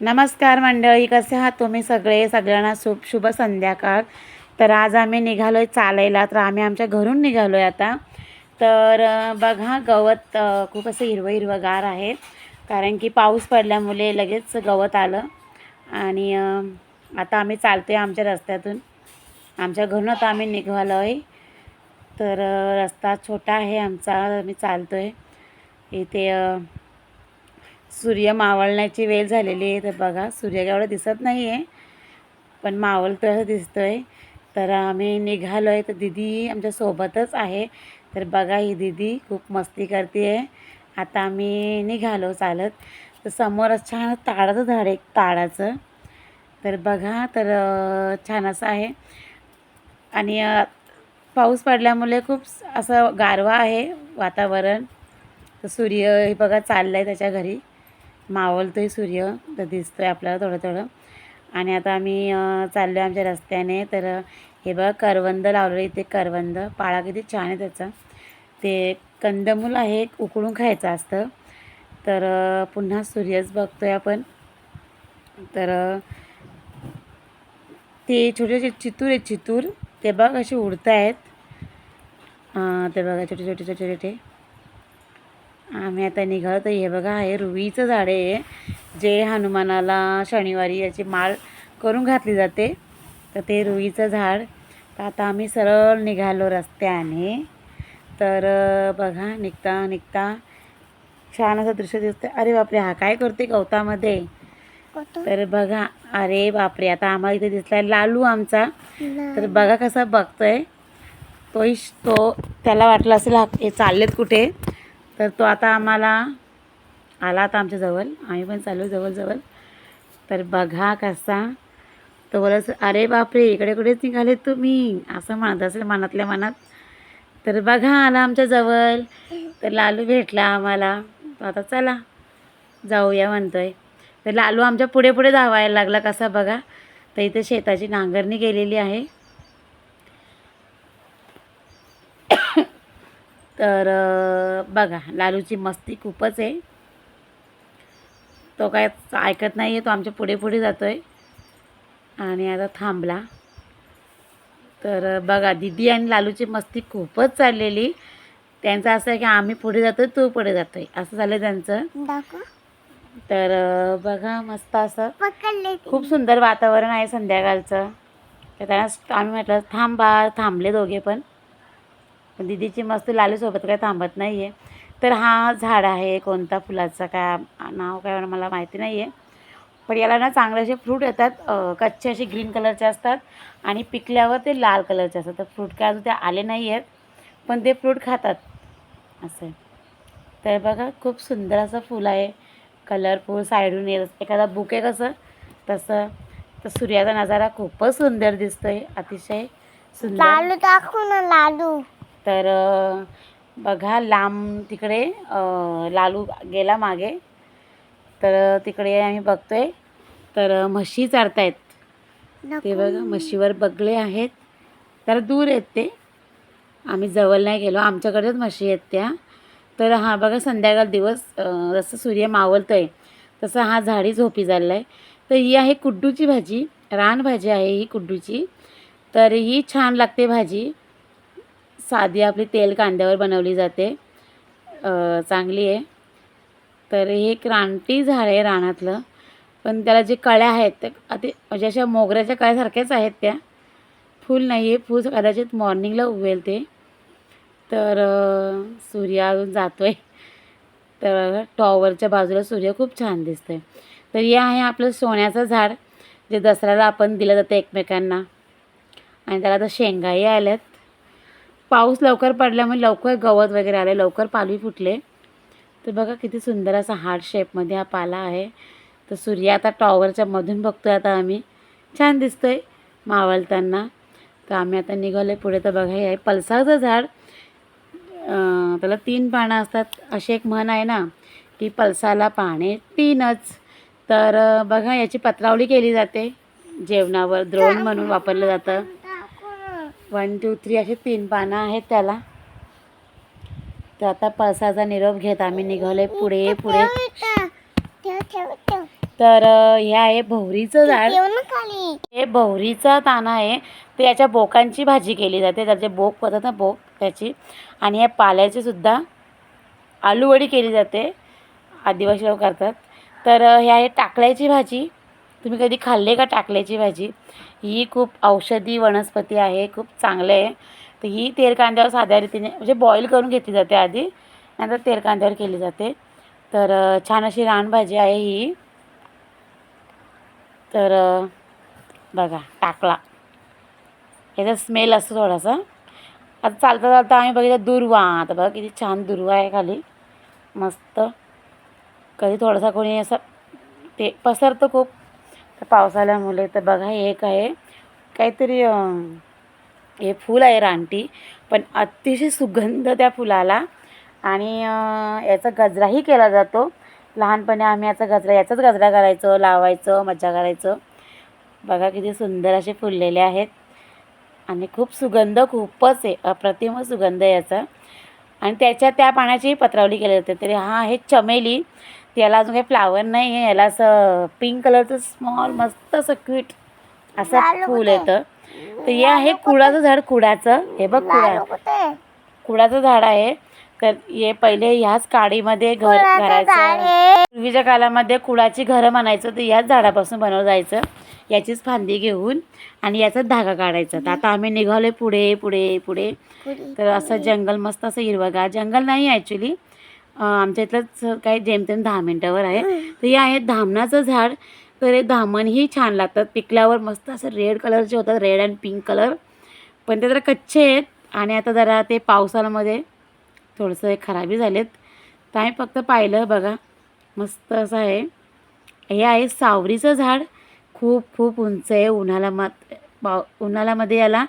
नमस्कार मंडळी कसे आहात तुम्ही सगळे? सगळ्यांना शुभ शुभ संध्याकाळ. तर आज आम्ही निघालो आहे चालायला. तर आम्ही आमच्या घरून निघालो आहे आता. तर बघा गवत खूप असं हिरवं हिरवंगार आहे. कारण की पाऊस पडल्यामुळे लगेच गवत आलं. आणि आता आम्ही चालतो आहे आमच्या रस्त्यातून. आमच्या घरून आता आम्ही निघालो आहे तर रस्ता छोटा आहे आमचा. आम्ही चालतो आहे इथे सूर्य मावळण्याची वेळ झालेली आहे. तर बघा सूर्य एवढं दिसत नाही आहे पण मावळ तर दिसतो आहे तर आम्ही निघालो आहे तर दिदी आमच्यासोबतच आहे. तर बघा ही दिदी खूप मस्ती करते आहे आता आम्ही निघालो चालत. तर समोरच छान ताडाचं झाड एक ताडाचं. तर बघा तर छान असं आहे. आणि पाऊस पडल्यामुळे खूप असं गारवा आहे वातावरण. तर सूर्य हे बघा चाललं आहे त्याच्या घरी. मावळतो आहे सूर्य तर दिसतो आहे आपल्याला थोडं थोडं. आणि आता आम्ही चाललो आहे आमच्या रस्त्याने. तर हे बघा करवंद लावलेलं इथे करवंद. पाळा किती छान आहे त्याचा. ते कंदमूल आहे उकळून खायचं असतं. तर पुन्हा सूर्यच बघतो आहे आपण. तर ते छोटे छोटे चितूर आहेत चितूर. ते बघ असे उडत आहेत ते बघा छोटे छोटे छोटे छोटे. आम्ही आता निघालो हे बघा हे रुईचं झाड आहे. जे हनुमानाला शनिवारी याची माळ करून घातली जाते तर ते रुईचं झाड. तर आता आम्ही सरळ निघालो रस्त्याने. तर बघा निघता निघता. छान असं दृश्य दिसतं अरे बापरे हा काय करते गवतामध्ये? तर बघा अरे बापरे आता आम्हाला इथे दिसलाय लालू आमचा. तर बघा कसा बघतोय. तोही तो त्याला वाटलं असेल हा हे चाललेत कुठे? तर तो आता आम्हाला आला आता आमच्याजवळ आम्ही पण चालू जवळजवळ तर बघा कसा. तो बोलत अरे बापरे इकडे कुठेच निघाले तुम्ही. असं म्हणत असेल मनातल्या मनात. तर बघा आला आमच्याजवळ तर लालू भेटला आम्हाला. तो आता चला जाऊया म्हणतोय. तर लालू आमच्या पुढे पुढे धावायला लागला कसा बघा. तर इथे शेताची नांगरणी केलेली आहे. तर बघा लालूची मस्ती खूपच आहे. तो काय ऐकत नाही आहे तो आमच्या पुढे पुढे जातो आहे आणि आता थांबला. तर बघा दिदी आणि लालूची मस्ती खूपच चाललेली. त्यांचं असं आहे की आम्ही पुढे जातो तू पुढे जातोय. असं झालं त्यांचं. तर बघा मस्त असं. खूप सुंदर वातावरण आहे संध्याकाळचं. तर त्यांना आम्ही म्हटलं थांबा थांबले दोघे पण. पण दिदीची मस्त लालूसोबत काय थांबत नाही आहे तर हा झाड आहे कोणता फुलाचा काय नाव काय मला माहिती नाही आहे पण याला ना चांगले असे फ्रूट येतात कच्चे असे ग्रीन कलरचे असतात आणि पिकल्यावर ते लाल कलरचे असतात. तर फ्रूट काय अजून ते आले नाही आहेत पण ते फ्रूट खातात. असं तर बघा खूप सुंदर असं फुल आहे. कलरफुल साईडून येत एखादा बुके कसं तसं. तर सूर्याचा नजारा खूपच सुंदर दिसतोय. अतिशय सुंदर. लाडू दाखव ना लाडू. तर बघा लांब तिकडे लालू गेला मागे. तर तिकडे आम्ही बघतोय. तर म्हशी चारतायत. ते बघा म्हशीवर बगळे आहेत. तर दूर आहेत ते. आम्ही जवळ नाही गेलो. आमच्याकडेच म्हशी आहेत त्या. तर हा बघा संध्याकाळ दिवस जसं सूर्य मावळतोय तसं हा झाडी झोपी चालला आहे तर ही आहे कुड्डूची भाजी. रानभाजी आहे ही कुड्डूची. तर ही छान लागते भाजी. साधी आपली तेल कांद्यावर बनवली जाते. चांगली आहे. तर हे एक रानटी झाड आहे रानातलं. पण त्याला जे कळ्या आहेत ते अति म्हणजे अशा मोगऱ्याच्या कळ्यासारख्याच आहेत त्या. फूल नाही आहे फूल कदाचित मॉर्निंगला उगवेल ते. तर सूर्य अजून जातो आहे तर टॉवरच्या बाजूला सूर्य खूप छान दिसतो आहे तर हे आहे आपलं सोन्याचं झाड जे दसऱ्याला आपण दिलं जातं एकमेकांना. आणि त्याला आता शेंगाही आल्यात. पाऊस लवकर पडल्यामुळे लवकर गवत वगैरे आले लवकर पालवी फुटले. तर बघा किती सुंदर असा हार्ट शेपमध्ये हा पाला आहे. तर सूर्य आता टॉवरच्या मधून बघतोय आता आम्ही. छान दिसतोय मावळताना. तर आम्ही आता निघालो पुढे. तर बघा हे आहे पलसाचं झाड त्याला तीन पानं असतात. अशी एक म्हण आहे ना की पलसाला पाने तीनच. तर बघा याची पत्रावली केली जाते. जेवणावर द्रोण म्हणून वापरलं जातं. वन टू थ्री असे तीन पानं आहेत त्याला. तर आता पळसाचा निरोप घेत आम्ही निघालोय पुढे पुढे. तर हे आहे भोवरीचं झाड. हे भोवरीचा ताना आहे. ते याच्या बोकांची भाजी केली जाते. त्याचे बोक होतात ना बोक त्याची. आणि या पाल्याची सुद्धा आलूवडी केली जाते. आदिवासी लोक करतात. तर हे आहे टाकल्याची भाजी. तुम्ही कधी खाल्ले का टाकल्याची भाजी? ही खूप औषधी वनस्पती आहे खूप चांगलं आहे. तर ही तेल कांद्यावर साध्या रीतीने म्हणजे बॉईल करून घेतली जाते आधी नंतर तेल कांद्यावर केली जाते. तर छान अशी रानभाजी आहे ही. तर बघा टाकला. याचा स्मेल असतो थोडासा. आता चालता चालता आम्ही बघितलं दुर्वा. आता बघा किती छान दुर्वा आहे खाली. मस्त. कधी थोडासा कोणी असं ते पसरतं खूप. तर पावसाळ्यामुळे तर बघा हे एक आहे. काहीतरी हे फूल आहे रानटी पण अतिशय सुगंध त्या फुलाला. आणि याचा गजराही केला जातो. लहानपणी आम्ही याचा गजरा याचाच गजरा करायचो लावायचं मजा करायचं. बघा किती सुंदर असे फुललेले आहेत. आणि खूप सुगंध खूपच आहे अप्रतिम सुगंध आहे याचा. आणि त्याच्या त्या पाण्याचीही पत्रावली केली जाते. तरी हा आहे चमेली. याला अजून काही फ्लावर नाही आहे याला असं पिंक कलरचं स्मॉल मस्त असं क्विट असं फूल? येतं. तर हे आहे कुडाचं झाड कुडाचं हे बघ कुडा कुडाचं झाड आहे. तर हे पहिले ह्याच काडीमध्ये घर आहे. पूर्वीच्या काळामध्ये कुडाची घरं म्हणायचं तर याच झाडापासून बनवलं जायचं. याचीच फांदी घेऊन आणि याचाच धागा काढायचा. तर आता आम्ही निघालोय पुढे पुढे पुढे. तर असं जंगल मस्त असं हिरवंगार. जंगल नाही ॲक्च्युली आमच्या इथलंच काही जेमतेम दहा मिनटावर आहे. तर हे आहे धामणाचं झाड. तर हे धामणही छान लागतात. पिकल्यावर मस्त असं रेड कलरचे होतात. Red and pink colour. पण ते जरा कच्चे आहेत. आणि आता जरा ते पावसाळ्यामध्ये थोडंसं हे खराबी झालेत. तर आम्ही फक्त पाहिलं बघा. मस्त असं आहे. हे आहे सावरीचं झाड. खूप खूप उंच आहे. उन्हाळा मत पाव उन्हाळ्यामध्ये याला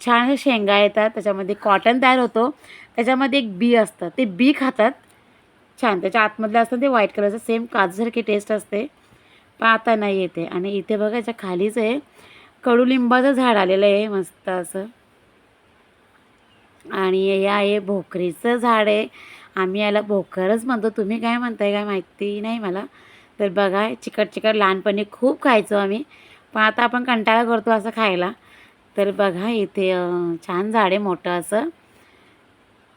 छान शेंगा येतात. त्याच्यामध्ये कॉटन तयार होतो. त्याच्यामध्ये एक बी असतं. ते बी खातात. छान. त्याच्या आतमधलं असतं ते व्हाईट कलरचं सेम काजूसारखी टेस्ट असते. पण आता नाही येते. आणि इथे बघा याच्या खालीच आहे कडुलिंबाचं झाड आलेलं आहे मस्त असं. आणि या आहे भोकरीचं झाड आहे. आम्ही याला भोकरच म्हणतो. तुम्ही काय म्हणताय? काय माहिती नाही मला. तर बघा चिकट चिकट लहानपणी खूप खायचो आम्ही. पण आता आपण कंटाळा करतो असं खायला. तर बघा इथे छान झाड आहे मोठं असं.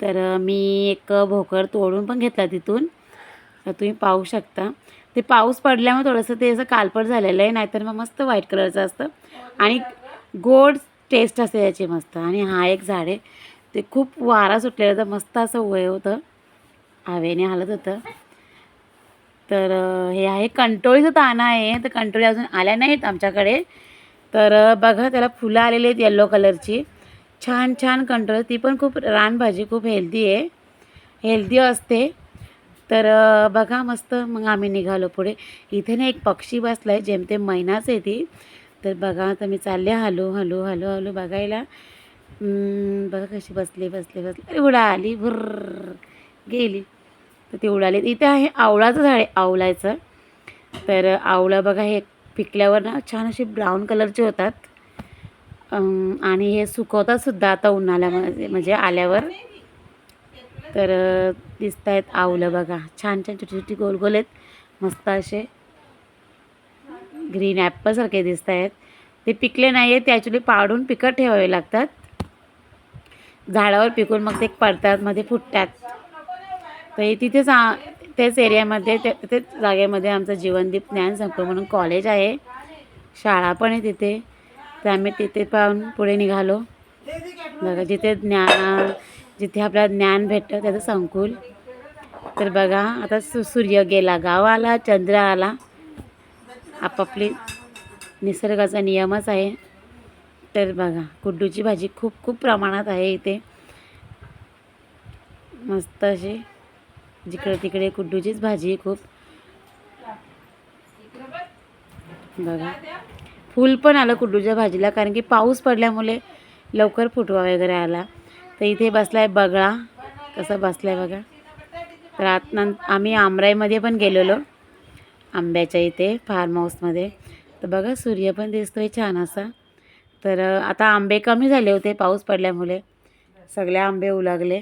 तर मी एक भोकर तोडून पण घेतला तिथून. तर तुम्ही पाहू शकता. ते पाऊस पडल्यामुळे थोडंसं ते असं कालपट झालेलं आहे नाहीतर मग मस्त व्हाईट कलरचं असतं. आणि गोड टेस्ट असते याची मस्त. आणि हा एक झाड आहे. ते खूप वारा सुटलेला तर मस्त असं वय होतं. हवेने हालत होतं. तर हे आहे. कंटोळीचं ताना आहे. तर कंटोळी अजून आल्या नाहीत आमच्याकडे. तर बघा त्याला फुलं आलेली आहेत येल्लो कलरची छान छान कंट्रोल ती पण खूप रानभाजी खूप हेल्दी आहे. हेल्दी असते. तर बघा मस्त मग आम्ही निघालो पुढे. इथे ना एक पक्षी बसला आहे जेमतेम महिनाच आहे ती. तर बघा आता मी चालले हलू हलू हलू हलू बघायला. बघा कशी बसली बसली बसली. अरे उडाली भुर्र गेली. तर ती उडाली. इथे आहे आवळाचं झाड आहे आवळाचं. तर आवळा बघा हे पिकल्यावर ना छान असे ब्राऊन कलरचे होतात. आणि हे सुकवतात सुद्धा आता उन्हाळ्यामध्ये म्हणजे आल्यावर. तर दिसत आहेत आवलं बघा. छान छान छोटी छोटी गोल गोल आहेत. मस्त असे. ग्रीन ॲपलसारखे दिसत आहेत ते पिकले नाही आहेत ते ॲक्च्युली पाडून पिकत ठेवावे लागतात. झाडावर पिकून मग ते पडतात मध्ये फुटतात. तर तिथेच त्याच एरियामध्ये त्या तेच जागेमध्ये आमचं जीवनदीप ज्ञान संपलं म्हणून कॉलेज आहे. शाळा पण आहे तिथे. तर आम्ही तिथे पाहून पुढे निघालो. बघा जिथे ज्ञान जिथे आपल्याला ज्ञान भेटतं त्याचं संकुल. तर बघा आता सु सूर्य गेला गाव आला चंद्र आला. आपापली निसर्गाचा नियमच आहे. तर बघा कुड्डूची भाजी खूप खूप प्रमाणात आहे इथे. मस्त अशी जिकडे तिकडे कुड्डूचीच भाजी आहे खूप. बघा. फूल पण आलं कुड्डूच्या भाजीला कारण की पाऊस पडल्यामुळे लवकर फुटवा वगैरे आला. तर इथे बसलाय बगळा. कसा बसलाय बघा. तर आत आम्ही आमराईमध्ये पण गेलेलो. आंब्याच्या इथे फार्म हाऊसमध्ये तर बघा सूर्य पण दिसतोय छान असा. तर आता आंबे कमी झाले होते पाऊस पडल्यामुळे. सगळे आंबे उलागले.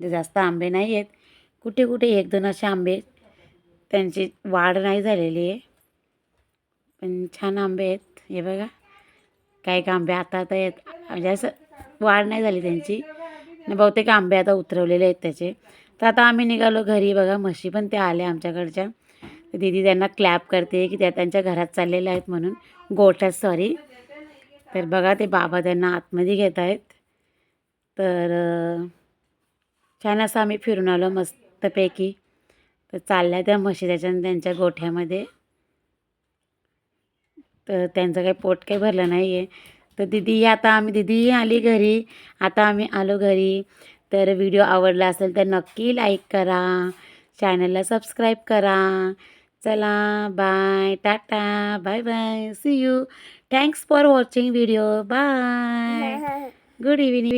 जास्त आंबे नाही आहेत कुठे कुठे एक दोन असे आंबे. त्यांची वाढ नाही झालेली आहे. पण छान आंबे आहेत. हे बघा काही का आंबे आता आता येत म्हणजे असं वाढ नाही झाली त्यांची. आणि बहुतेक आंबे आता उतरवलेले आहेत त्याचे. तर आता आम्ही निघालो घरी बघा म्हशी पण त्या आल्या आमच्याकडच्या. तर दीदी त्यांना क्लॅप करते की त्या त्यांच्या घरात चाललेल्या आहेत म्हणून. गोठ्यात सॉरी तर बघा ते बाबा त्यांना आतमध्ये घेत आहेत. तर छान असं आम्ही फिरून आलो मस्तपैकी. तर चालल्या त्या म्हशी त्याच्या त्यांच्या गोठ्यामध्ये. तर त्यांचं काही पोट काही भरलं नाही आहे तर दिदी आता आम्ही दिदी आली घरी. आता आम्ही आलो घरी. तर व्हिडिओ आवडला असेल तर नक्की लाईक करा. चॅनलला सबस्क्राईब करा. चला bye tata bye bye see you thanks for watching video bye good evening